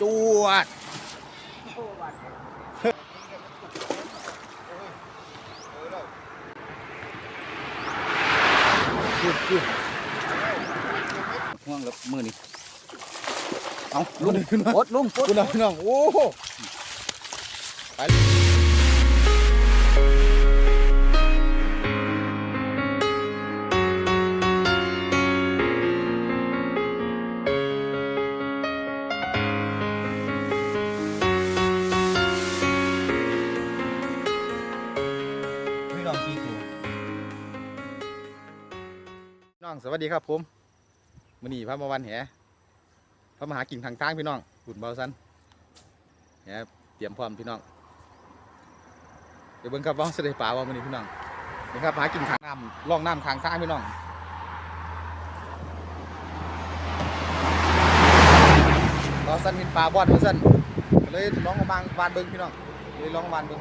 จวดห่วงแล้วมือนี่เอาลุงขึ้นมาโคตรลุงโคตร คุณน้องโอ้โหไป สวัสดีครับผมมือนีพระมาวันแหพระมหากิ่งทางทางพี่น้องบุญเบาสันแหเตรียมพร้อมพี่น้องเดี๋ยวเบิ่งครับว่าเสได็จป่าว่ามือนี้พี่น้องนี่ครับหากิ่งทางน้ำล่องน้ำทางทางพี่น้องเบาสันเห็นปลาบอดเบาสันก็เลยลองมาบางบานเบิ่งพี่น้องเลยลองมาบานเบิ่ง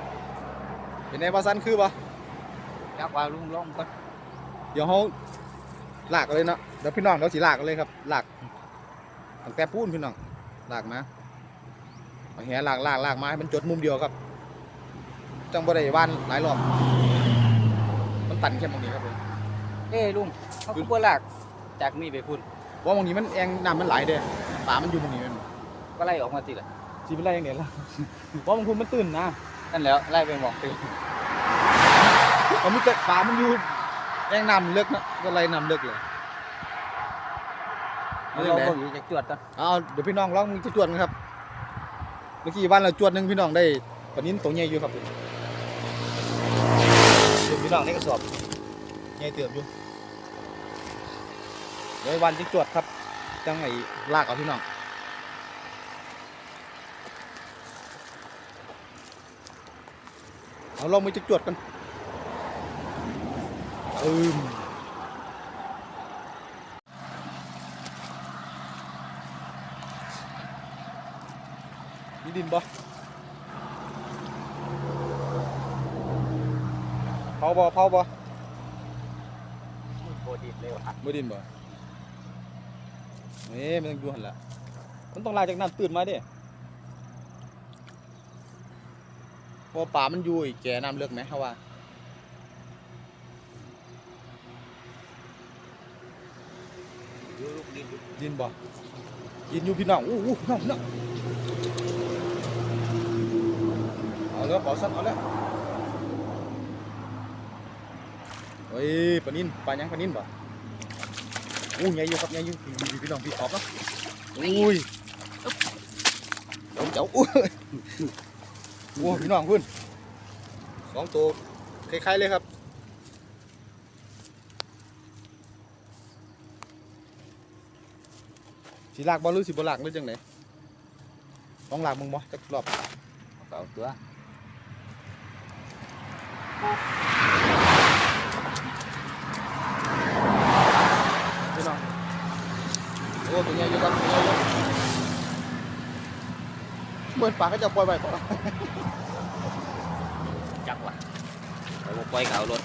เป็นไงเบาสันคือปะจักว่าลุงลองก่อนเดี๋ยวเขา ลากกันเลยเนาะเดี๋ยวพี่น้องเดี๋ยวสีลากกันเลยครับลากตั้งแต่พูนพี่น้องลากมาเอาแหลากลากลากมาให้มันจดมุมเดียวครับจังบ่ได้ว่านหลายรอบมันตันแค่ตรงนี้ครับผมเอ้ยลุงเขาคือบ่ลากจากนี่ไปพุ่นเพราะตรงนี้มันแองน้ำมันไหลเด้ป่ามันอยู่ตรงนี้แมันก็ไล่ออกมาติละสีเป็นไรอย่างเนี้ยล่ะเพราะบางคนมันตื่นนะนั่นแล้วไล่ไปหมองตื่นมันมีแต่ป่ามันอยู่ แองน้ำลึกนะก็ไหลน้ำลึกเลยเอาลองเบิ่งอยู่จากจวดก่อนเอาเดี๋ยวพี่น้องลองจะจวดกันครับ เมื่อกี้วันเราจวดหนึ่งพี่น้องได้ปนิ้นตัวใหญ่อยู่ครับเดี๋ยวพี่น้องได้กระสอบใหญ่เติบอยู่เดี๋ยววันจะจวดครับจังไอ้ลากเอาพี่น้องเอาลองไปจะจวดกัน อืมมีดินบ่เผาบ่เผาบ่โคตรดีเลยว่ะไม่ดินบ่นี่มันต้องอยู่หันละมันต้องลากจากน้ำตื่นมาเดิเพราะว่าป่ามันอยู่อีกแก่น้ำเลือกไหมเขาว่า ดูลู กินบ่ดินอยู่พี่น้องอู้หูพี่น้องพี่น้องเอาเลยเป๋าสั้นเอาเลยเฮ้ยปลานินปลายังปลานินบ่อู้ใหญ่อยู่ครับใหญ่อยู่พี่พี่น้องพี่ขอบเนาะอุ้ยเจ้าอุ้ยโอ้พี่น้องคุณสองตัวคล้ายๆเลยครับ สีลากบอลหรือสีบอลากหรือจังไหนต้องลากมึงบ่จักรอบเก่าตัวพี่น้องโอ้ตัวใหญ่อยู่ครับตัวใหญ่อยู่เมื่อปลาก็จะปล่อยไปปะจักว่ะไปบ่ปล่อยเขารถ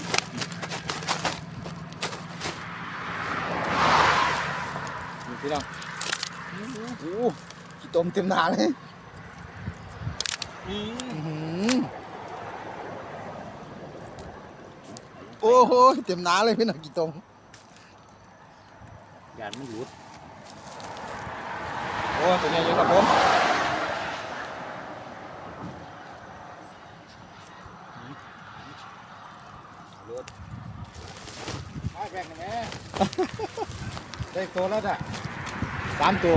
นี่พี่น้อง โอ้กี่ต้มเต็มหนาเลยอื้อหือโอ้โหเต็มหนาเลยพี่น้องกี่ต้มยานมันหลุด โอ้ตัวใหญ่อยู่ครับผมหลุดมาแข่งไหมได้ตัวแล้วจ้ะสามตัว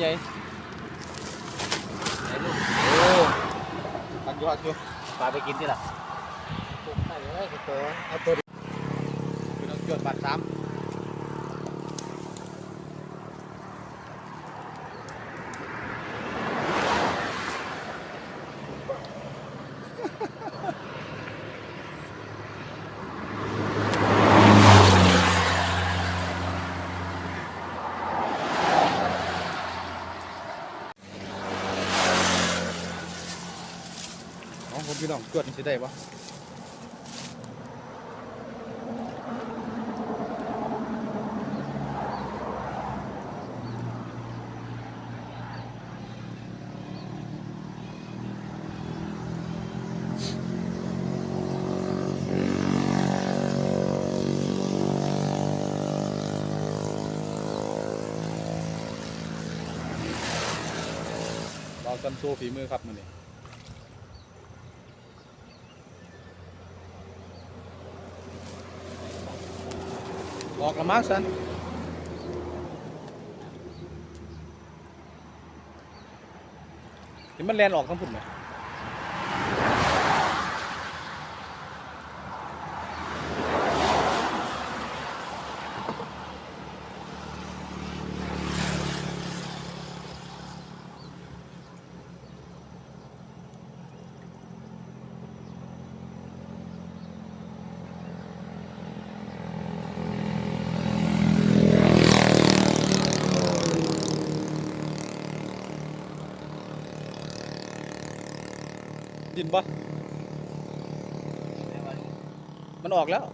ตัวใหญ่ไอ้ลุงโอ้หักอยู่หักอยู่ปลาไน้องจวดสิได้บ่เราซัโซฝีมือครับมันนี่ ออกละมั้งสันเห็นมันแลนออกทั้งพุ่นไหม มันออกแล้ว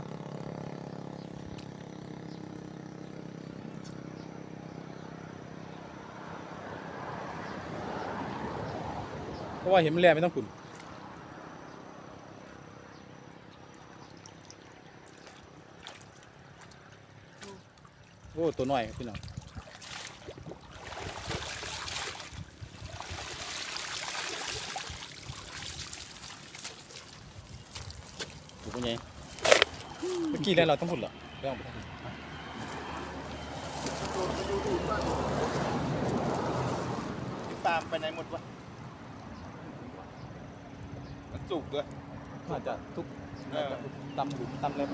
เพราะว่าเห็นมันแล่ไม่ต้องขุนโอ้ ตัวน้อยพี่น้องตัวเป็นไง เมื่อกี้แล้วเราต้องขุนเหรอเรื่องตามไปไหนหมดวะมันจุกเลยอาจจะทุกเออตำหลุมตำเล็บ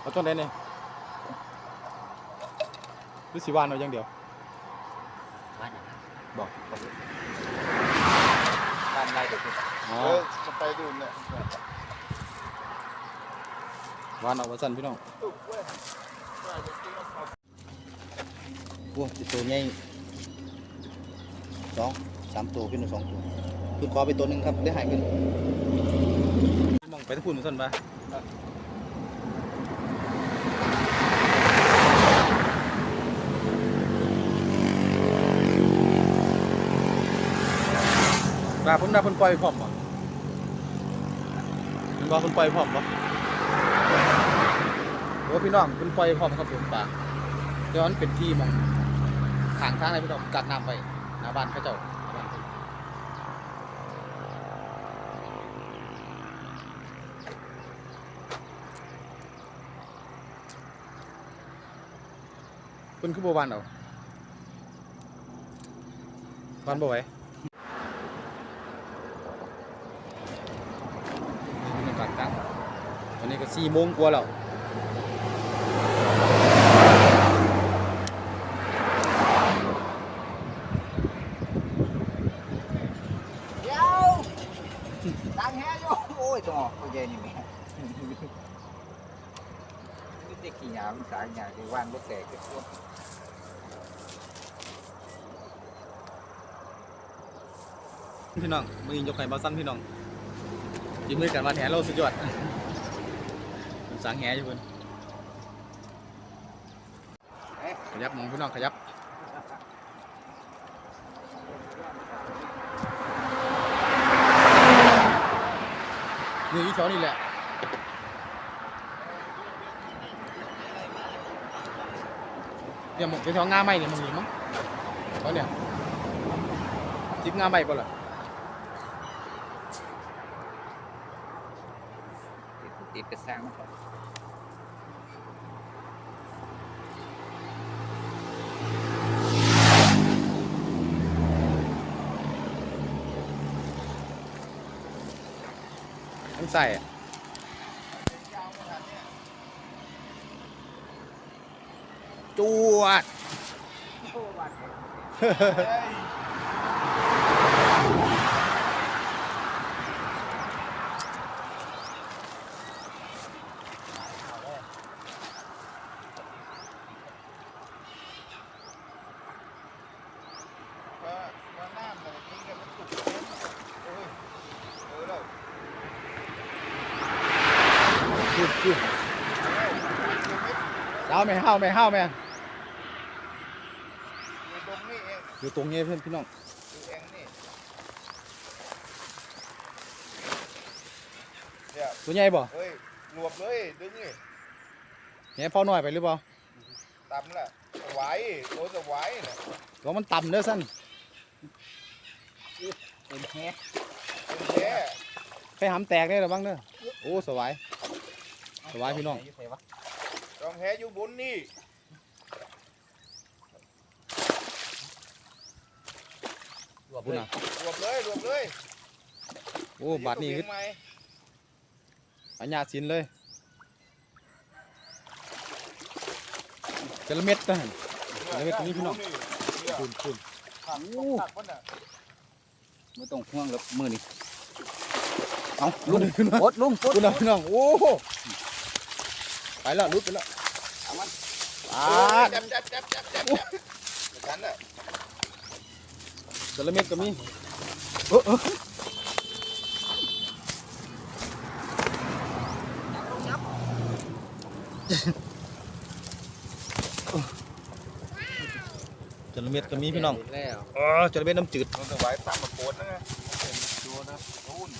เอาต้นไหนเนี่ยหรือสิวานเอาอย่างเดียวบ้านอย่างนั้นบอกบ้านไร่เด็กอ๋อเออจะไปดูเนี่ยวานเอาวัสันพี่น้องจุกเว้ยว่าจะกินเอาโอ้ติดตัวใหญ่สองสามตัวขึ้นมาสองตัวคือขอไปตัวหนึ่งครับได้หายขึ้นมองไปทั้งคุณมันสั้นปะ ปลาผมน่าพิ่นปล่อยพร้อมบ่เพิ่นบอกเพิ่นปล่อยพร้อมบ่โอ้พี่น้องพิ่นปล่อยพร้อมครับผมปลาเดี๋ยวมันเป็นที่มองขางทางอะไหนพี่น้องกักน้ำไปหน้าบ้านเขาเจ้าหน้าบ้านเพิ่น เพิ่นคือบ่วานเอาวานบ่ไหวนี่บรรยากาศกลางตอนนี้ก็4โมงกว่าแล้วเดี๋ยวตังแฮอยู่โอ้ยตัวโอเคนี่แม่นี่จะ ขี้ยามสายยาที่ว่านบ่แตกกิดตัวพี่น้องมือยกไข่บาสั้นพี่น้องยืมมือกันมาแหนเราสุดยอดสางแหอยู่เพิ่นขยับมองพี่น้องขยับนี่อีแถวนี่แหละ เนี่ยหมกแถวๆงาไม้เนี่ยมึงเห็นมั้งเขาเนี่ยจิบงาไม้ป่ะล่ะ ติดกระสังมันก่อน ทั้งใส่อะจวด ว่าว่าน้ำ อยู่ตรงนี้เพื่อนพี่น้องตัวใหญ่บ่เฮ้ยรวบเลยดึงนี่แหน่พอหน่อยไปหรือเปล่าต่ำละไหวโดนจะไหวนะก็มันต่ำเน้อสั้นเป็นแหเป็นแห้หำแตกได้หรือบ้างเน้อโอ้สวายสวายพี่น้องจองแหอยู่บนนี่ รวบพุ่นเลยน่ะรวบเลยรวบเลยโอ้บาดนี้เลี้คืยองไหมอัญญาสินเลยจระเม็ดนะจระเม็ดตัวนี้พี่น้องเนี่ยคุณคุณขักขักมันน่ะไม่ต้องห่วงแล้วมือนี่เอาลุลุกงขึ้นมาปดลุงปดคุณน่ะพี่น้องโอ้โหไปแล้วลุดไปแล้วเอามันอ่าจับจับจับจับจับจับฉันน่ะ จระเม็ดก็มีเออเออจระเม็ดก็มีพี่น้องแล้วเออจระเม็ดน้ำจืดโดนสวายตามมาโกนนะไงโดนนะโดน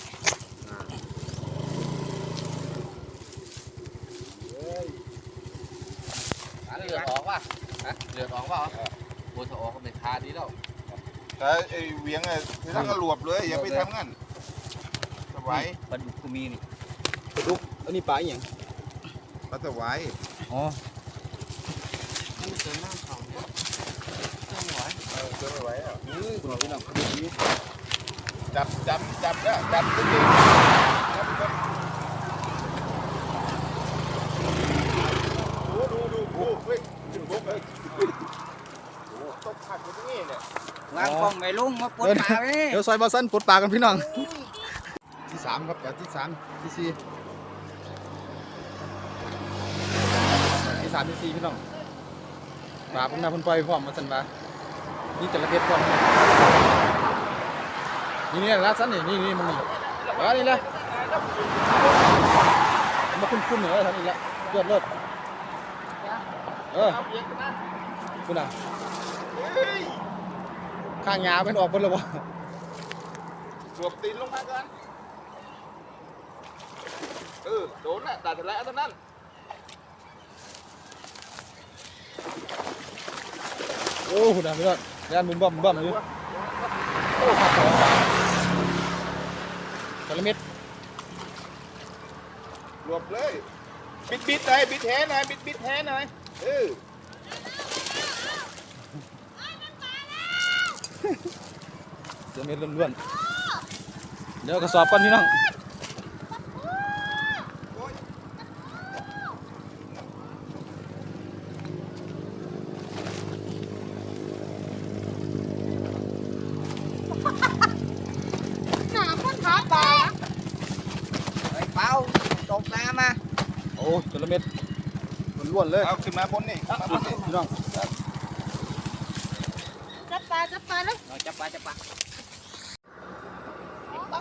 เหลือดออกป่ะฮะเลือดออกป่ะโบสถ์ออกก็เป็นคาดีแล้ว แต่ไอ้เวียงไอ้ที่ทั้งกระรวบเลยอย่าไปทำงั้นสวายปลาดุกก็มีนี่ปลาดุกอันนี้ปลาอย่างปลาสวายอ๋อเจอน้ำเขาเนี่ยเจ้าหวายเออเจอไม่ไหวอะคุณพี่น้องจับจับจับแล้วจับจริงจับจับดูดูดูดูเฮ้ยขึ้นบกเลยโอ้ตบขัดอยู่ตรงนี้เนี่ย วางกล้องไปลุงมาปดปลาไหมเดี๋ยวซอยบอสันปลดปลากันพี่น้อง ที่สามครับแบบที่สามที่สี่ที่สามที่สี่พี่น้องปลาผมนาเพุ่นปล่อยพร้อมมาสันปลานี่จระเข้พร้อมนี่นี่ลาดสันนี่นี่นี่มันนี่เออนี่เลยมาคุ้นคุ้นๆเหนือทำนี่ละเลือดเลือดเออคุณอะเฮ้ย ข้างยาเป็นออกบนแล้ววะรวบตีนลงมากันเออโดนน่ะตัดแล้วตอนนั้นโอ้คุณอะพี่น้องด้านมุมบ่มบ่มอยู่โอ้ขาดสองจระเม็ดรวบเลย บิดบิดหน่อยบิดแท้หน่อยบิดบิดแท้หน่อยเออ จระ เม็ดล้วนๆ เดี๋ยวกระสอบก่อนพี่น้องหนาคนหาปลาไอ้เป้าตกน้ำมาโอ้จระเม็ดล้วนๆเลย เอาขึ้นมาบนนี่มาบนนี่พี่น้องจับปลาจับปลาแล้วเราจับปลาจับปลา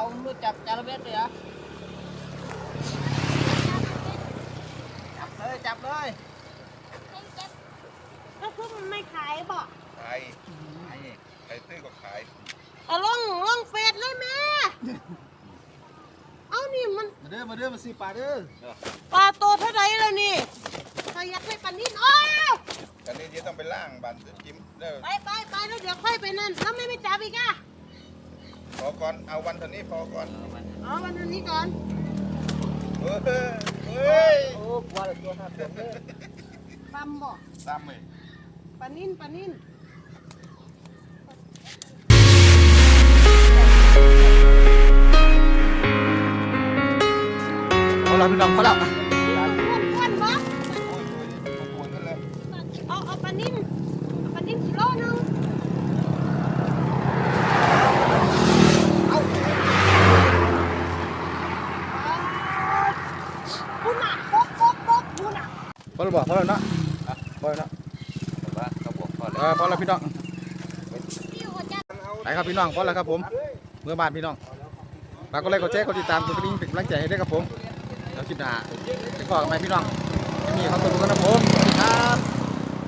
ไอ้เป้ารู้จับจาระเบ็ดเลยเหรอจับเลยจับเลยก็คือมันไม่ขายบ่ขายไอ้ขายตื้อก็ขายเอาล่องล่องเฟสเลยแม่ เอานี่มัน มาเด้อมาเด้อมาซื้อปลาเด้อปลาโตเท่าไรแล้วนี่ถ้าอยากได้ปลานิ่นอ้าวกันนี้เดี๋ยวต้องไปล่างบันจิ้มเด้อไปไปไปแล้ว อก่อน เอาวันเท่านี้พอก่อนเอาวันนี้ก่อนเฮ้ยเฮ้ยโอ้กลัวเลยตัวท่าเต็มเลยปั๊มบ่ตามเลยปลานิ่นปลานิ่นเอาละพี่น้องเขาแล้ว บอกพอแล้วเนาะพอแล้วเนาะแต่ว่าเขาบอกพอเออพอแล้วพี่น้องพี่หัวใจไปครับพี่น้องพอแล้วครับผมเมื่อบ้านพี่น้องฝากกดไลค์กดแชร์กดติดตามกดกระดิ่งเป็นกำลังใจให้ด้วยครับผมแล้วคลิปหน้าจะก่อกันไหมพี่น้องจะมีความสุขกันนะผม